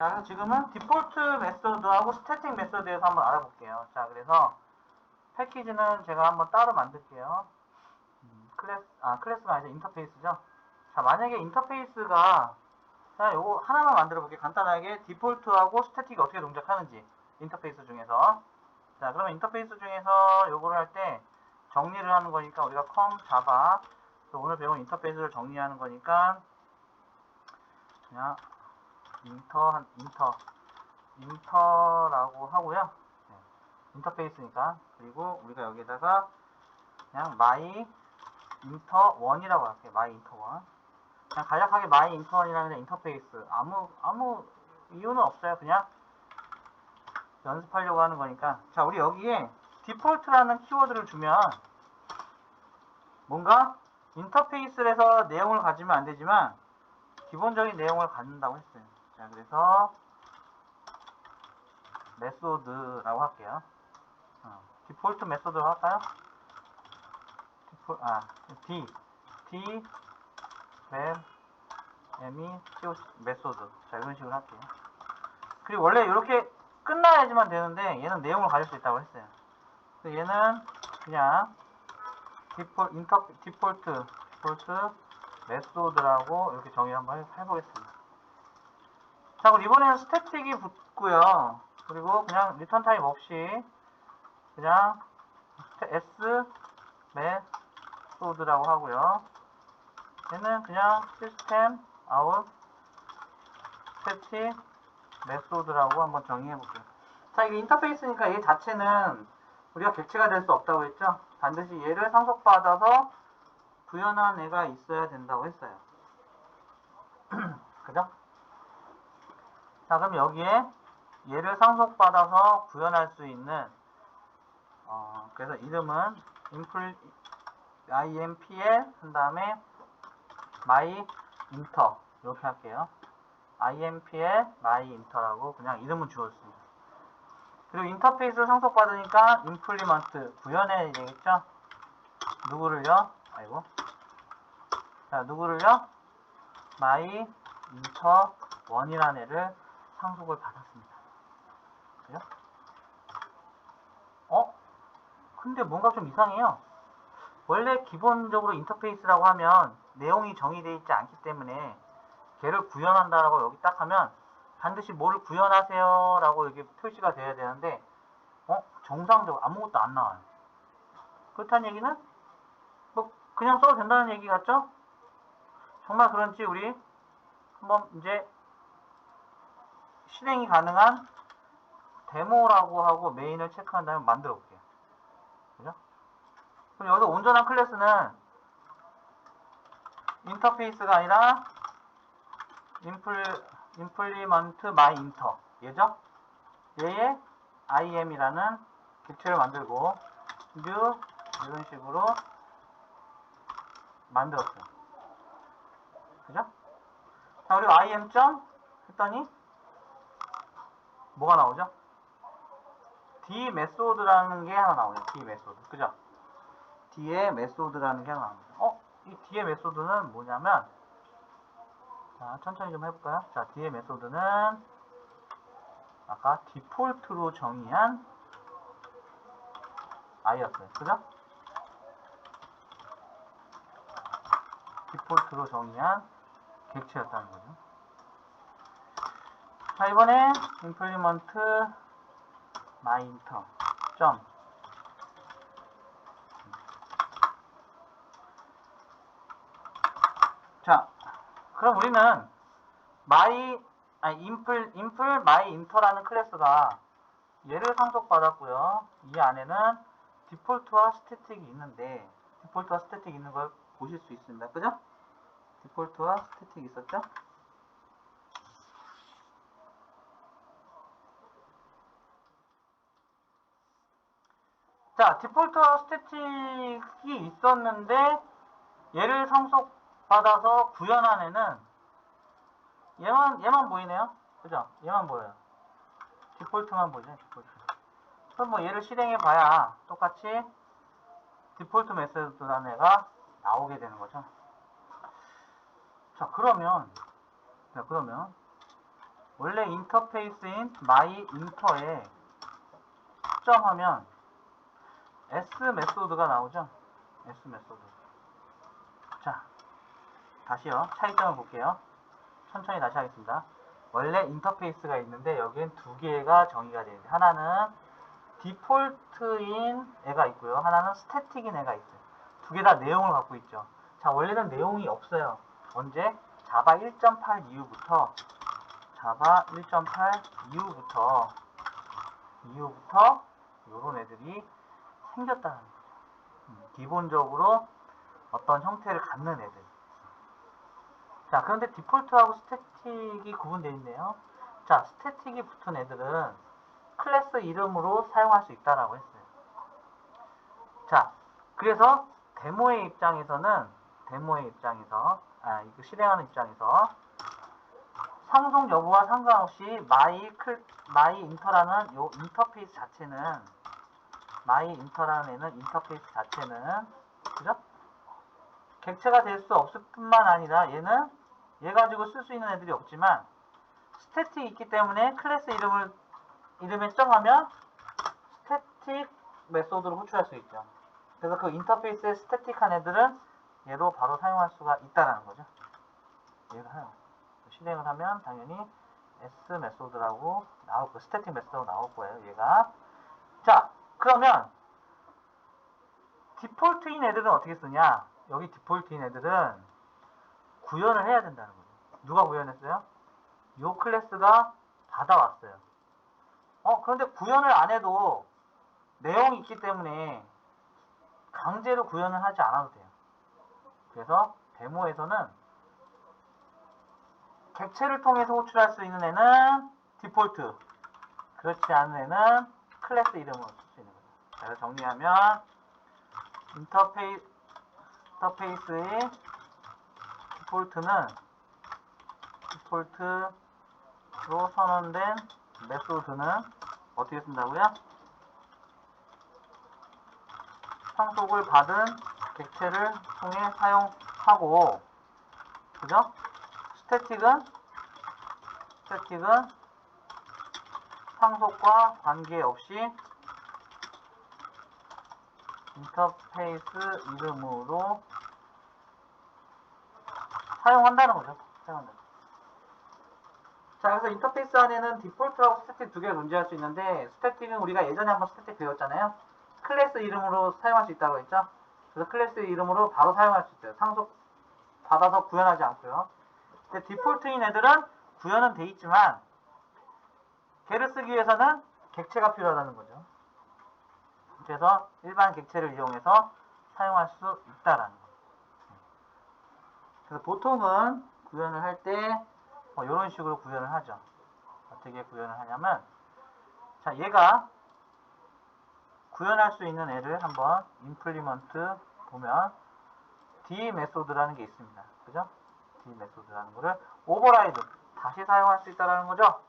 자, 지금은 디폴트 메소드하고 스태틱 메소드에서 한번 알아볼게요. 자, 그래서 패키지는 제가 한번 따로 만들게요. 음, 클래스, 아, 클래스가 아니라 인터페이스죠. 자, 만약에 인터페이스가, 자, 요거 하나만 만들어 볼게요. 간단하게 디폴트하고 스태틱이 어떻게 동작하는지. 인터페이스 중에서. 자, 그러면 인터페이스 중에서 요거를 할 때 정리를 하는 거니까 우리가 컴 잡아. 오늘 배운 인터페이스를 정리하는 거니까 그냥 인터 한 인터 인터라고 하고요. 네, 인터페이스니까 그리고 우리가 여기다가 그냥 마이 인터 원이라고 할게요. 마이 인터 원. 그냥 간략하게 마이 인터 원이라는 인터페이스 아무 아무 이유는 없어요. 그냥 연습하려고 하는 거니까. 자, 우리 여기에 디폴트라는 키워드를 주면 뭔가 인터페이스에서 내용을 가지면 안 되지만 기본적인 내용을 갖는다고 했어요. 자, 그래서 메소드라고 할게요. 어, 디폴트 메소드로 할까요? 디폴, 아, D, D, 맵, M이, CO, 메소드. 자, 이런 식으로 할게요. 그리고 원래 이렇게 끝나야지만 되는데 얘는 내용을 가질 수 있다고 했어요. 그래서 얘는 그냥 디폴, 인터, 디폴트, 디폴트, 메소드라고 이렇게 정의 한번 해- 해보겠습니다. 자, 그럼 이번에는 스태틱이 붙고요. 그리고 그냥 리턴 타입 없이 그냥 S 메소드라고 하고요. 얘는 그냥 시스템 아웃 스태틱 메소드라고 한번 정의해 볼게요. 자, 이게 인터페이스니까 얘 자체는 우리가 객체가 될 수 없다고 했죠? 반드시 얘를 상속받아서 구현한 애가 있어야 된다고 했어요. 그죠? 자, 그럼 여기에 얘를 상속받아서 구현할 수 있는 어, 그래서 이름은 impl impl 한 다음에 my inter 이렇게 할게요. impl my inter라고 그냥 이름은 주었습니다. 그리고 인터페이스 상속받으니까 implement 구현해야 되겠죠? 누구를요? 아이고. 자, 누구를요? my inter 원이라는 애를 상속을 받았습니다. 그죠? 어? 근데 뭔가 좀 이상해요. 원래 기본적으로 인터페이스라고 하면 내용이 정의되어 있지 않기 때문에 걔를 구현한다라고 여기 딱 하면 반드시 뭐를 구현하세요 라고 이렇게 표시가 돼야 되는데 어? 정상적으로 아무것도 안 나와요. 그렇다는 얘기는 뭐 그냥 써도 된다는 얘기 같죠? 정말 그런지 우리 한번 이제 실행이 가능한 데모라고 하고 메인을 체크한 다음에 만들어 볼게요. 그죠? 그럼 여기서 온전한 클래스는 인터페이스가 아니라 인플, implement my inter 얘죠? 얘의 im이라는 객체를 만들고 new 이런 식으로 만들었어요. 그죠? 자, 그리고 im 점 했더니 뭐가 나오죠? D 메소드라는 게 하나 나오네요. D 메소드. 그죠? D의 메소드라는 게 하나 나옵니다. 어? 이 D의 메소드는 뭐냐면 자, 천천히 좀 해볼까요? 자, D의 메소드는 아까 디폴트로 정의한 i였어요. 그죠? 디폴트로 정의한 객체였다는 거죠. 자, 이번에 implement my inter 점 자, 그럼 우리는 my 아니 인플 인플 my inter라는 클래스가 얘를 상속받았고요. 이 안에는 디폴트와 스태틱이 있는데 디폴트와 스태틱 있는 걸 보실 수 있습니다. 그죠? 디폴트와 스태틱 있었죠? 자, 디폴트와 스태틱이 있었는데 얘를 상속받아서 구현한 애는 얘만 얘만 보이네요. 그죠? 얘만 보여요. 디폴트만 보죠. 디폴트. 그럼 뭐 얘를 실행해 봐야 똑같이 디폴트 메소드라는 애가 나오게 되는 거죠. 자, 그러면 자, 그러면 원래 인터페이스인 my 인터에 수정하면 s 메소드가 나오죠. s 메소드. 자, 다시요. 차이점을 볼게요. 천천히 다시 하겠습니다. 원래 인터페이스가 있는데 여기엔 두 개가 정의가 되는데 하나는 디폴트인 애가 있고요. 하나는 스태틱인 애가 있어요. 두 개 다 내용을 갖고 있죠. 자, 원래는 내용이 없어요. 언제? 자바 1.8 이후부터 자바 1.8 이후부터 이후부터 요런 애들이 생겼다는 거죠. 음, 기본적으로 어떤 형태를 갖는 애들. 자, 그런데 디폴트하고 스태틱이 구분되어 있네요. 자, 스태틱이 붙은 애들은 클래스 이름으로 사용할 수 있다라고 했어요. 자, 그래서 데모의 입장에서는 데모의 입장에서 아, 이거 실행하는 입장에서 상속 여부와 상관없이 마이 클 마이 인터라는 요 인터페이스 자체는 마이 인터라는 애는 인터페이스 자체는 그죠? 객체가 될 수 없을 뿐만 아니라 얘는 얘 가지고 쓸 수 있는 애들이 없지만 스태틱이 있기 때문에 클래스 이름을 이름에 수정하면 스태틱 메소드로 호출할 수 있죠. 그래서 그 인터페이스에 스태틱한 애들은 얘로 바로 사용할 수가 있다라는 거죠. 얘를 해요. 실행을 하면 당연히 S 메소드라고 나올 거예요. 스태틱 메소드라고 나올 거예요. 얘가. 자, 그러면 디폴트인 애들은 어떻게 쓰냐? 여기 디폴트인 애들은 구현을 해야 된다는 거죠. 누가 구현했어요? 요 클래스가 받아왔어요. 어, 그런데 구현을 안 해도 내용이 있기 때문에 강제로 구현을 하지 않아도 돼요. 그래서 데모에서는 객체를 통해서 호출할 수 있는 애는 디폴트 그렇지 않은 애는 클래스 이름으로. 자, 정리하면 인터페이, 인터페이스의 디폴트는 디폴트로 선언된 메소드는 어떻게 쓴다고요? 상속을 받은 객체를 통해 사용하고 그죠? 스태틱은 스태틱은 상속과 관계없이 인터페이스 이름으로 사용한다는 거죠. 사용한다. 자, 그래서 인터페이스 안에는 디폴트하고 스태틱 두 개가 존재할 수 있는데 스태틱은 우리가 예전에 한번 스태틱 배웠잖아요. 클래스 이름으로 사용할 수 있다고 했죠. 그래서 클래스 이름으로 바로 사용할 수 있어요. 상속 받아서 구현하지 않고요. 근데 디폴트인 애들은 구현은 돼 있지만 걔를 쓰기 위해서는 객체가 필요하다는 거죠. 그래서 일반 객체를 이용해서 사용할 수 있다라는 거죠. 그래서 보통은 구현을 할때 뭐 이런 식으로 구현을 하죠. 어떻게 구현을 하냐면 자 얘가 구현할 수 있는 애를 한번 임플리먼트 보면 D 메소드라는 게 있습니다. 그죠? D 메소드라는 거를 오버라이드 다시 사용할 수 있다라는 거죠.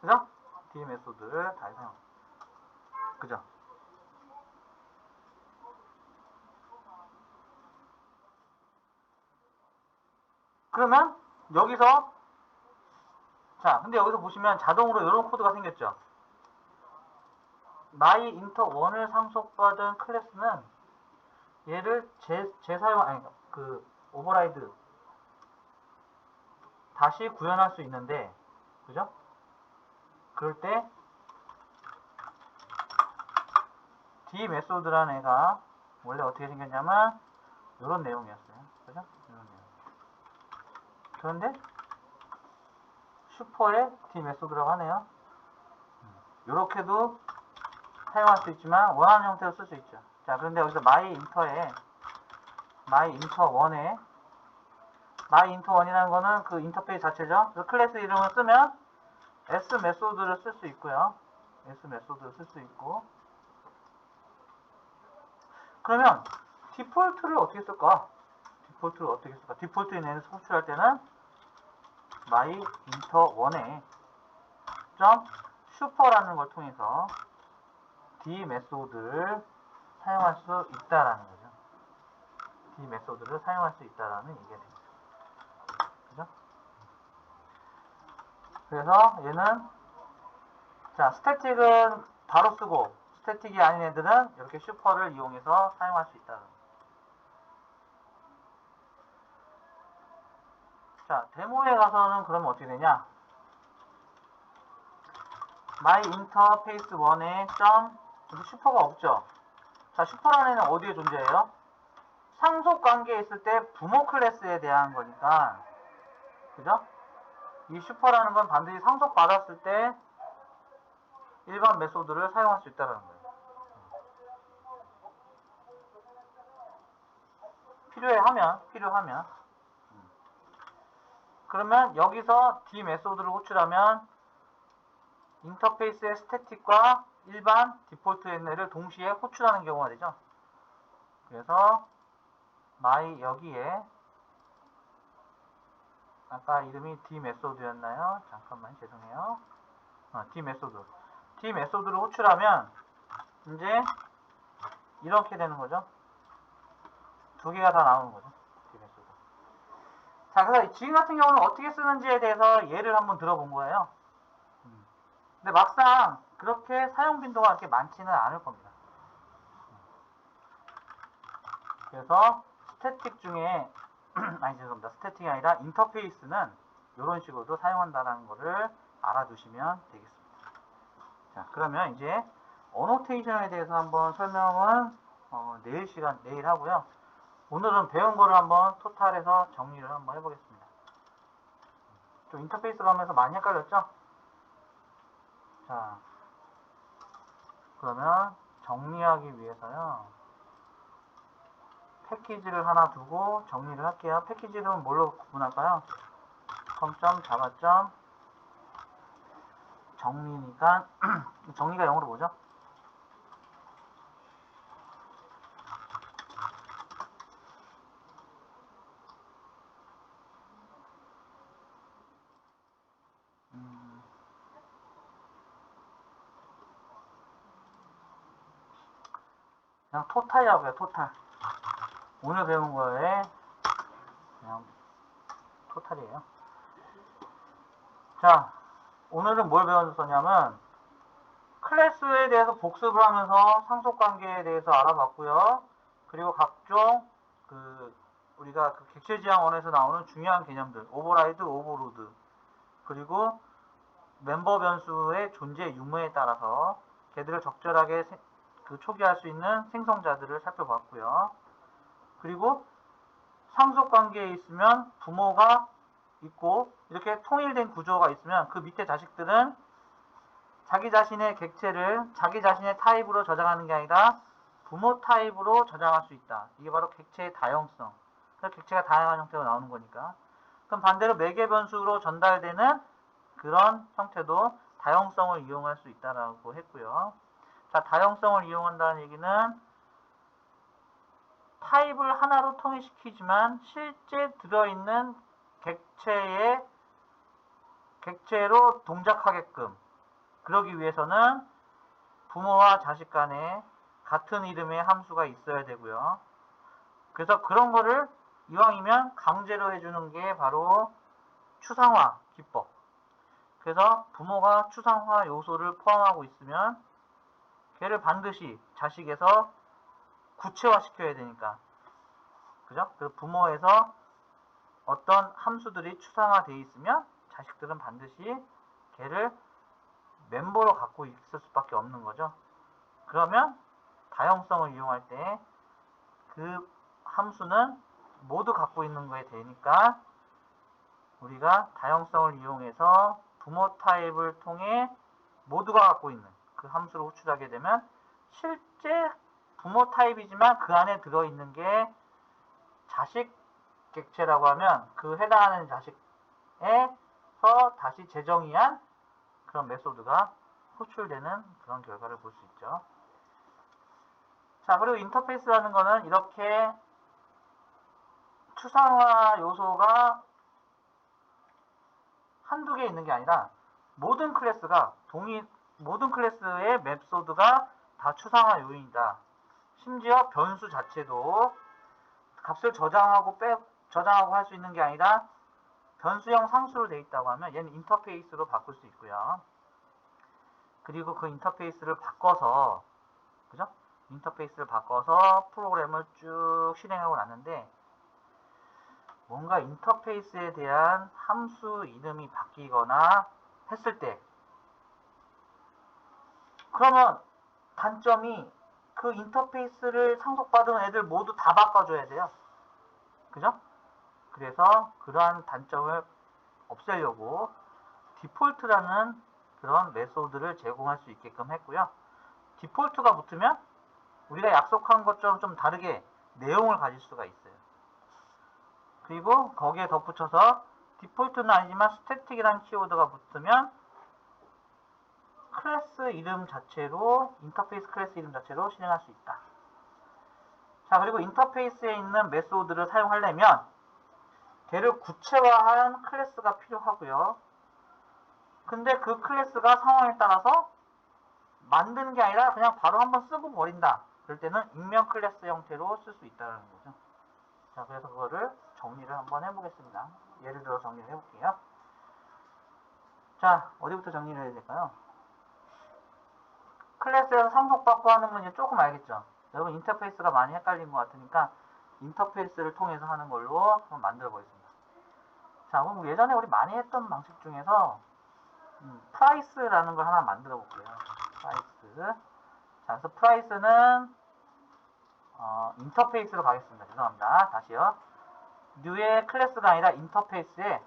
그죠? D 메소드를 다시 사용. 그죠? 그러면 여기서 자, 근데 여기서 보시면 자동으로 이런 코드가 생겼죠. my 인터 1을 상속받은 클래스는 얘를 재, 재사용 아니 그 오버라이드 다시 구현할 수 있는데 그죠? 그럴 때 D 메소드라는 애가 원래 어떻게 생겼냐면 이런 내용이었어요. 그런데 슈퍼의 D 메소드라고 하네요. 이렇게도 사용할 수 있지만 원하는 형태로 쓸 수 있죠. 자, 그런데 여기서 my 인터에 my 인터 1에 my 인터 1이라는 거는 그 인터페이스 자체죠. 그래서 클래스 이름을 쓰면 s 메소드를 쓸 수 있고요. s 메소드를 쓸 수 있고 그러면 디폴트를 어떻게 쓸까? 디폴트를 어떻게 쓸까? 디폴트 인에서 호출할 때는 my 인터 1에 점 슈퍼라는 걸 통해서 D 메소드를 사용할 수 있다라는 거죠. D 메소드를 사용할 수 있다라는 얘기가 됩니다. 그죠? 그래서 얘는 자 스태틱은 바로 쓰고 스태틱이 아닌 애들은 이렇게 슈퍼를 이용해서 사용할 수 있다. 자 데모에 가서는 그러면 어떻게 되냐? my interface 1에 점 슈퍼가 없죠. 자 슈퍼라는 애는 어디에 존재해요? 상속 관계에 있을 때 부모 클래스에 대한 거니까 그죠? 이 슈퍼라는 건 반드시 상속 받았을 때 일반 메소드를 사용할 수 있다는 거예요. 필요하면 음. 그러면 여기서 D 메소드를 호출하면 인터페이스의 스태틱과 일반 디폴트 엔네를 동시에 호출하는 경우가 되죠. 그래서 my 여기에 아까 이름이 D 메소드였나요? 잠깐만 죄송해요. 어, D 메소드. D 메소드를 호출하면 이제 이렇게 되는 거죠. 두 개가 다 나오는 거죠. 자, 그래서 지금 같은 경우는 어떻게 쓰는지에 대해서 예를 한번 들어본 거예요. 음. 근데 막상 그렇게 사용 빈도가 그렇게 많지는 않을 겁니다. 그래서 스태틱 중에 아니 죄송합니다. 스태틱이 아니라 인터페이스는 이런 식으로도 사용한다는 것을 알아두시면 되겠습니다. 자 그러면 이제 어노테이션에 대해서 한번 설명은 어, 내일 시간 내일 하고요. 오늘은 배운 거를 한번 토탈해서 정리를 한번 해보겠습니다. 좀 인터페이스 가면서 많이 헷갈렸죠? 자 그러면 정리하기 위해서요. 패키지를 하나 두고 정리를 할게요. 패키지는 뭘로 구분할까요? 컴점, 자바점, 정리니까 정리가 영어로 뭐죠? 토탈이라고 해요, 토탈. 오늘 배운 거에 그냥 토탈이에요. 자, 오늘은 뭘 배웠었냐면 클래스에 대해서 복습을 하면서 상속관계에 대해서 알아봤고요. 그리고 각종 그 우리가 그 객체지향원에서 나오는 중요한 개념들, 오버라이드, 오버로드, 그리고 멤버 변수의 존재 유무에 따라서 걔들을 적절하게 세- 그 초기할 수 있는 생성자들을 살펴봤고요. 그리고 상속 관계에 있으면 부모가 있고 이렇게 통일된 구조가 있으면 그 밑에 자식들은 자기 자신의 객체를 자기 자신의 타입으로 저장하는 게 아니라 부모 타입으로 저장할 수 있다. 이게 바로 객체의 다형성. 그래서 객체가 다양한 형태로 나오는 거니까. 그럼 반대로 매개 변수로 전달되는 그런 형태도 다형성을 이용할 수 있다라고 했고요. 자, 다형성을 이용한다는 얘기는 타입을 하나로 통일시키지만 실제 들어있는 객체의 객체로 동작하게끔 그러기 위해서는 부모와 자식 간에 같은 이름의 함수가 있어야 되고요. 그래서 그런 거를 이왕이면 강제로 해주는 게 바로 추상화 기법. 그래서 부모가 추상화 요소를 포함하고 있으면 걔를 반드시 자식에서 구체화 시켜야 되니까. 그죠? 그 부모에서 어떤 함수들이 추상화되어 있으면 자식들은 반드시 걔를 멤버로 갖고 있을 수밖에 없는 거죠. 그러면 다형성을 이용할 때 그 함수는 모두 갖고 있는 거에 되니까 우리가 다형성을 이용해서 부모 타입을 통해 모두가 갖고 있는 그 함수를 호출하게 되면 실제 부모 타입이지만 그 안에 들어있는 게 자식 객체라고 하면 그 해당하는 자식에서 다시 재정의한 그런 메소드가 호출되는 그런 결과를 볼 수 있죠. 자, 그리고 인터페이스라는 거는 이렇게 추상화 요소가 한두 개 있는 게 아니라 모든 클래스가 동일 모든 클래스의 맵소드가 다 추상화 요인이다. 심지어 변수 자체도 값을 저장하고 빼 저장하고 할 수 있는 게 아니라 변수형 상수로 되어 있다고 하면 얘는 인터페이스로 바꿀 수 있고요. 그리고 그 인터페이스를 바꿔서 그죠? 인터페이스를 바꿔서 프로그램을 쭉 실행하고 났는데 뭔가 인터페이스에 대한 함수 이름이 바뀌거나 했을 때 그러면 단점이 그 인터페이스를 상속받은 애들 모두 다 바꿔줘야 돼요. 그죠? 그래서 그러한 단점을 없애려고 디폴트라는 그런 메소드를 제공할 수 있게끔 했고요. 디폴트가 붙으면 우리가 약속한 것처럼 좀 다르게 내용을 가질 수가 있어요. 그리고 거기에 덧붙여서 디폴트는 아니지만 스태틱이라는 키워드가 붙으면 클래스 이름 자체로 인터페이스 클래스 이름 자체로 실행할 수 있다. 자 그리고 인터페이스에 있는 메소드를 사용하려면 걔를 구체화한 클래스가 필요하고요. 근데 그 클래스가 상황에 따라서 만드는 게 아니라 그냥 바로 한번 쓰고 버린다. 그럴 때는 익명 클래스 형태로 쓸 수 있다는 거죠. 자, 그래서 그거를 정리를 한번 해보겠습니다. 예를 들어 정리를 해볼게요. 자, 어디부터 정리를 해야 될까요? 클래스에서 상속받고 하는 건 이제 조금 알겠죠? 여러분 인터페이스가 많이 헷갈린 것 같으니까 인터페이스를 통해서 하는 걸로 한번 만들어 보겠습니다. 자, 그럼 예전에 우리 많이 했던 방식 중에서 음, 프라이스라는 걸 하나 만들어 볼게요. 프라이스. 자, 그래서 프라이스는 어, 인터페이스로 가겠습니다. 죄송합니다. 다시요. 뉴의 클래스가 아니라 인터페이스에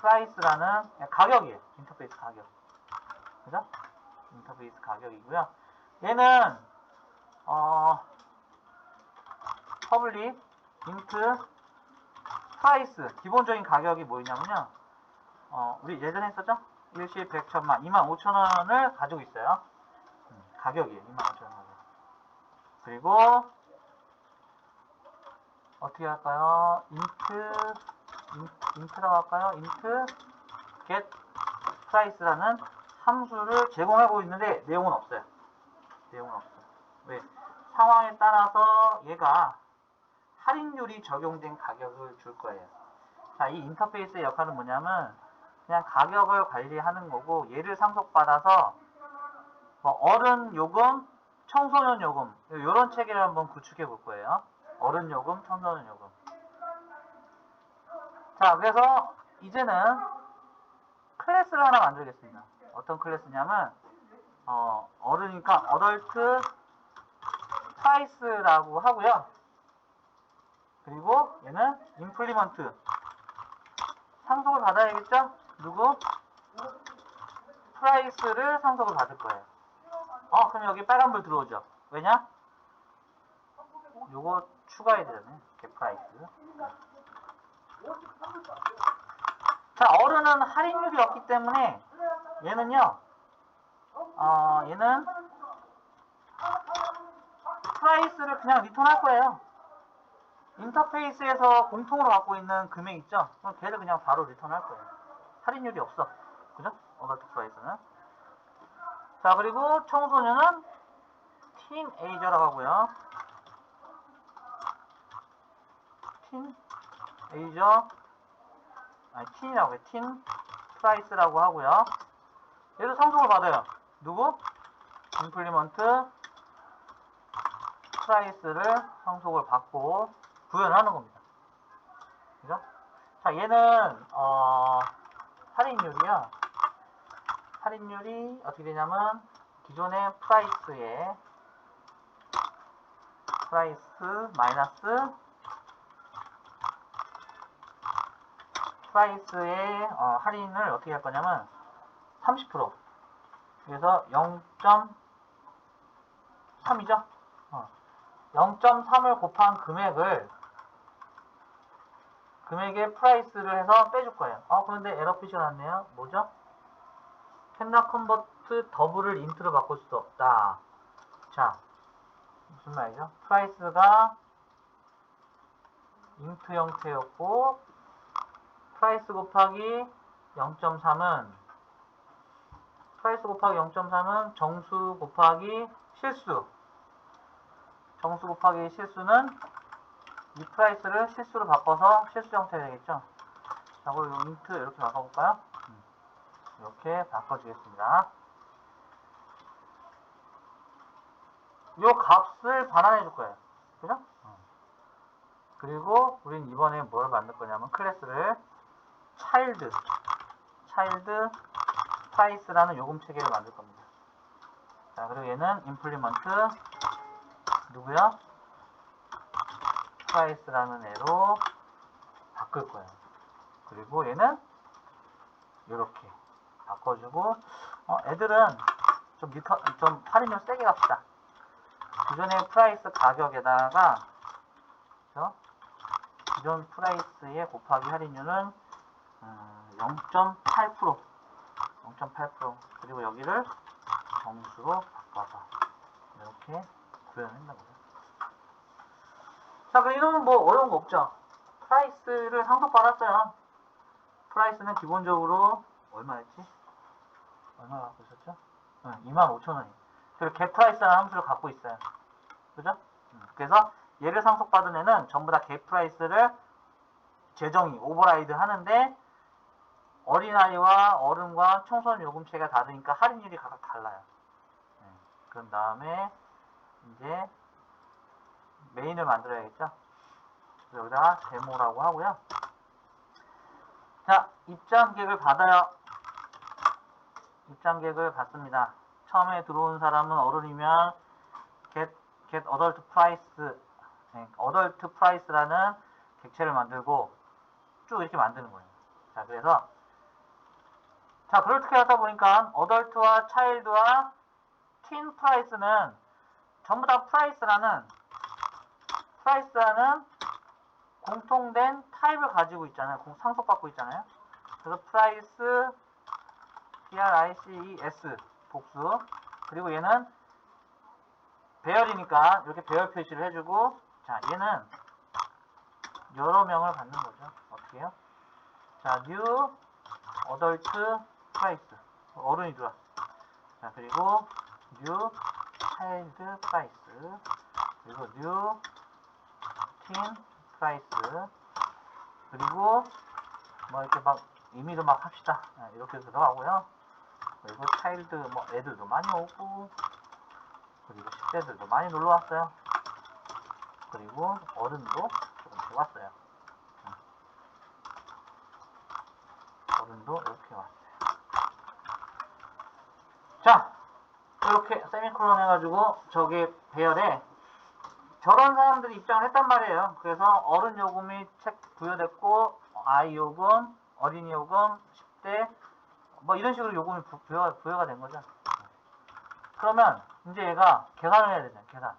프라이스라는 가격이에요. 인터페이스 가격. 그죠? 인터페이스 가격이고요. 얘는 어 퍼블릭 인트 프라이스 기본적인 가격이 뭐냐면요. 어, 우리 예전에 했었죠? 일시 100, 천만 25,000원을 가지고 있어요. 음, 가격이에요. 25,000원. 그리고 어떻게 할까요? int int라고 할까요? int get price라는 함수를 제공하고 있는데 내용은 없어요. 내용은 없어요. 왜? 상황에 따라서 얘가 할인율이 적용된 가격을 줄 거예요. 자, 이 인터페이스의 역할은 뭐냐면 그냥 가격을 관리하는 거고 얘를 상속받아서 뭐 어른 요금, 청소년 요금 이런 체계를 한번 구축해 볼 거예요. 어른 요금, 청소년 요금. 자, 그래서 이제는 클래스를 하나 만들겠습니다. 어떤 클래스냐면 어, 어른이니까 어덜트 프라이스라고 하고요. 그리고 얘는 임플리먼트 상속을 받아야겠죠? 누구? 프라이스를 상속을 받을 거예요. 어, 그럼 여기 빨간불 들어오죠? 왜냐? 요거 추가해야 되잖아요. 겟 프라이스. 자, 어른은 할인율이 없기 때문에 얘는요, 어, 얘는 프라이스를 그냥 리턴할 거예요. 인터페이스에서 공통으로 갖고 있는 금액 있죠? 그럼 걔를 그냥 바로 리턴할 거예요. 할인율이 없어. 그죠? 어덜트 프라이스는. 자, 그리고 청소년은 틴 에이저라고 하고요. 틴 에이저 아니 틴이라고 해요. 틴 프라이스라고 하고요. 얘도 상속을 받아요. 누구? 임플리먼트 프라이스를 상속을 받고 구현하는 겁니다. 그죠? 자, 얘는 어, 할인율이요. 할인율이 어떻게 되냐면 기존의 프라이스에 프라이스 마이너스 프라이스의 어, 할인을 어떻게 할 거냐면 30% 그래서 0.3이죠. 어. 0.3을 곱한 금액을 금액의 프라이스를 해서 빼줄 거예요. 어 그런데 에러 표시가 났네요. 뭐죠? 캔나 컨버트 더블을 인트로 바꿀 수 없다. 자 무슨 말이죠? 프라이스가 인트 형태였고 프라이스 곱하기 0.3은 프라이스 곱하기 0.3은 정수 곱하기 실수 정수 곱하기 실수는 이 프라이스를 실수로 바꿔서 실수 형태 되겠죠 자, 그리고 요 인트 이렇게 바꿔볼까요? 음, 이렇게 바꿔주겠습니다. 요 값을 반환해 줄 거예요. 그죠? 어. 그리고 우린 이번에 뭘 만들 거냐면 클래스를 price라는 요금 체계를 만들 겁니다. 자, 그리고 얘는 implement 누구야? price라는 애로 바꿀 거예요. 그리고 얘는 이렇게 바꿔주고 어, 애들은 좀 미터, 좀 할인율 세게 갑시다. 기존의 프라이스 가격에다가 그죠? 기존 프라이스의 곱하기 할인율은 음, 0.8% 0.8% 그리고 여기를 정수로 바꿔서 이렇게 구현한다 보죠. 자, 그럼 이놈은 뭐 어려운 거 없죠? 프라이스를 상속받았어요. 프라이스는 기본적으로 얼마였지? 얼마 갖고 있었죠? 응, 25,000원이. 그리고 겟 프라이스라는 함수를 갖고 있어요. 그죠? 음, 그래서 얘를 상속받은 애는 전부 다겟 프라이스를 재정의, 오버라이드 하는데 어린아이와 어른과 청소년 요금체가 다르니까 할인율이 각각 달라요. 네, 그런 다음에 이제 메인을 만들어야겠죠? 여기다가 데모라고 하고요. 자, 입장객을 받아요. 입장객을 받습니다. 처음에 들어온 사람은 어른이면 get, get adult price, 네, adult price라는 객체를 만들고 쭉 이렇게 만드는 거예요. 자, 그래서 자, 그렇게 하다 보니까 adult와 child와 teen price는 전부 다 price라는 price라는 공통된 타입을 가지고 있잖아요. 공- 상속받고 있잖아요. 그래서 price, prices 복수. 그리고 얘는 배열이니까 이렇게 배열 표시를 해주고, 자, 얘는 여러 명을 받는 거죠. 어떻게 해요? 자, new adult price. 어른이 들어왔어. 자, 그리고 new child price. 그리고 new teen. 그리고 뭐 이렇게 막 의미도 막 합시다. 아, 이렇게 들어가고요. 그리고 차일드 뭐 애들도 많이 오고 그리고 10대들도 많이 놀러 왔어요. 그리고 어른도 조금씩 왔어요. 음. 어른도 이렇게 왔어요. 자, 이렇게 세미콜론 해가지고 저기 배열에 저런 사람들이 입장을 했단 말이에요. 그래서 어른 요금이 책 부여됐고 아이 요금, 어린이 요금, 10대 뭐 이런 식으로 요금이 부, 부여가, 부여가 된 거죠. 그러면 이제 얘가 계산을 해야 되잖아요. 계산.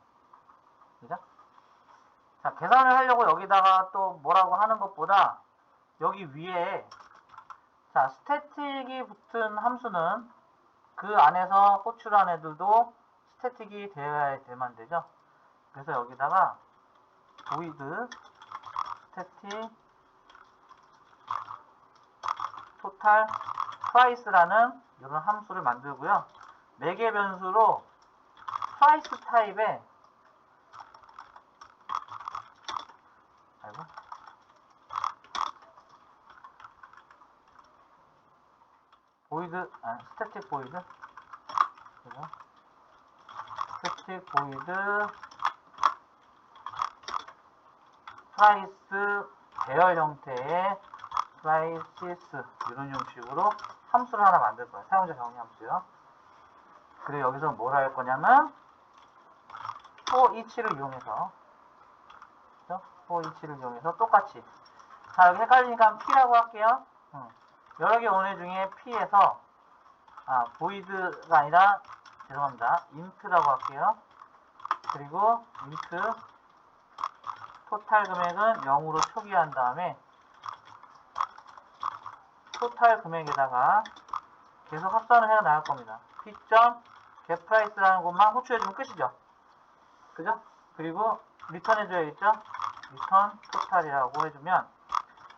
그죠? 자, 계산을 하려고 여기다가 또 뭐라고 하는 것보다 여기 위에 자, 스태틱이 붙은 함수는 그 안에서 호출한 애들도 스태틱이 되어야 되만 되죠. 그래서 여기다가 void static total price라는 이런 함수를 만들고요. 매개 변수로 price 타입에 아이고 void 아 static void 그죠? static void price 배열 형태의 prices 이런 형식으로 함수를 하나 만들 거예요. 사용자 정의 함수요. 그리고 여기서 뭘 할 거냐면 for each를 이용해서 그죠? for each를 이용해서 똑같이 자 여기 헷갈리니까 p라고 할게요. 응. 여러 개 오늘 중에 p에서 아 void가 아니라 죄송합니다. int라고 할게요. 그리고 int 토탈 금액은 0으로 초기화한 다음에 토탈 금액에다가 계속 합산을 해 나갈 겁니다. p. get price라는 것만 호출해주면 끝이죠. 그죠? 그리고 리턴 해줘야겠죠? 리턴 토탈이라고 해주면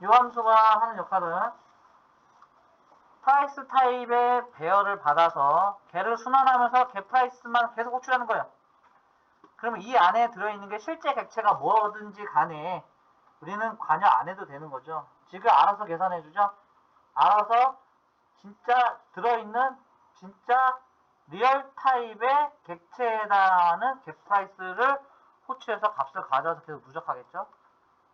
이 함수가 하는 역할은 프라이스 타입의 배열을 받아서 걔를 순환하면서 get price만 계속 호출하는 거예요. 그러면 이 안에 들어있는 게 실제 객체가 뭐든지 간에 우리는 관여 안 해도 되는 거죠. 지금 알아서 계산해 주죠. 알아서 진짜 들어있는 진짜 리얼 타입의 객체에 해당하는 객 프라이스를 호출해서 값을 가져와서 계속 누적하겠죠.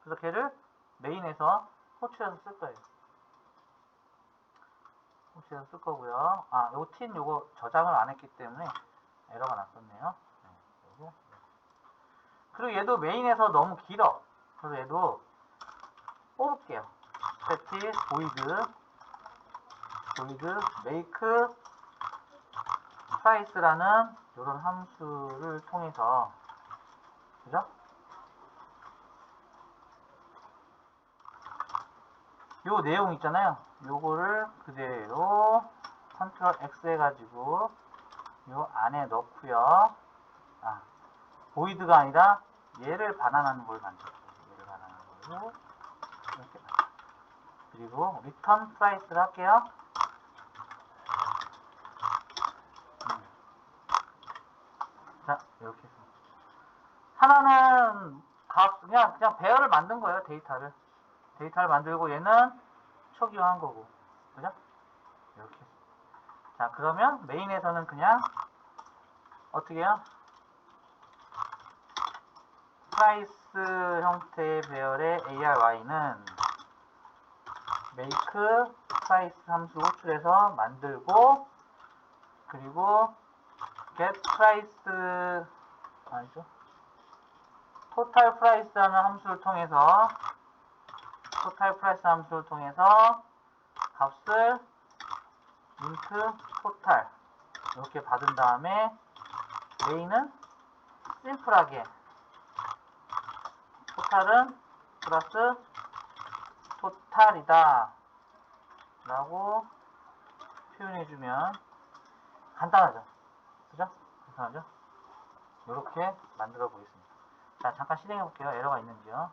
그래서 걔를 메인에서 호출해서 쓸 거예요. 호출해서 쓸 거고요. 아, 요거 틴 요거 저장을 안 했기 때문에 에러가 났었네요. 네, 요거. 그리고 얘도 메인에서 너무 길어. 그래서 얘도 뽑을게요. 스태틱, 보이드, 보이드, 메이크, 프라이스라는 이런 함수를 통해서 그죠? 요 내용 있잖아요. 요거를 그대로 컨트롤 X 해가지고 요 안에 넣고요. 아, 보이드가 아니라 얘를 반환하는 걸 만들게요. 얘를 반환하는 걸로 이렇게 만들게요. 그리고 리턴 프라이스를 할게요. 음. 자, 이렇게 하나는 값 그냥 그냥 배열을 만든 거예요 데이터를 데이터를 만들고 얘는 초기화한 거고 그죠? 이렇게 자 그러면 메인에서는 그냥 어떻게 해요? 프라이스 형태의 배열의 ARY는 make price 함수 호출해서 만들고 그리고 get price 아니죠? total price라는 함수를 통해서 total price 함수를 통해서 값을 int total 이렇게 받은 다음에 메인은 심플하게 total은 플러스 토탈이다 라고 표현해주면 간단하죠 그죠? 간단하죠? 이렇게 만들어 보겠습니다 자 잠깐 실행해 볼게요 에러가 있는지요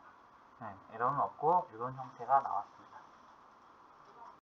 네, 에러는 없고 이런 형태가 나왔습니다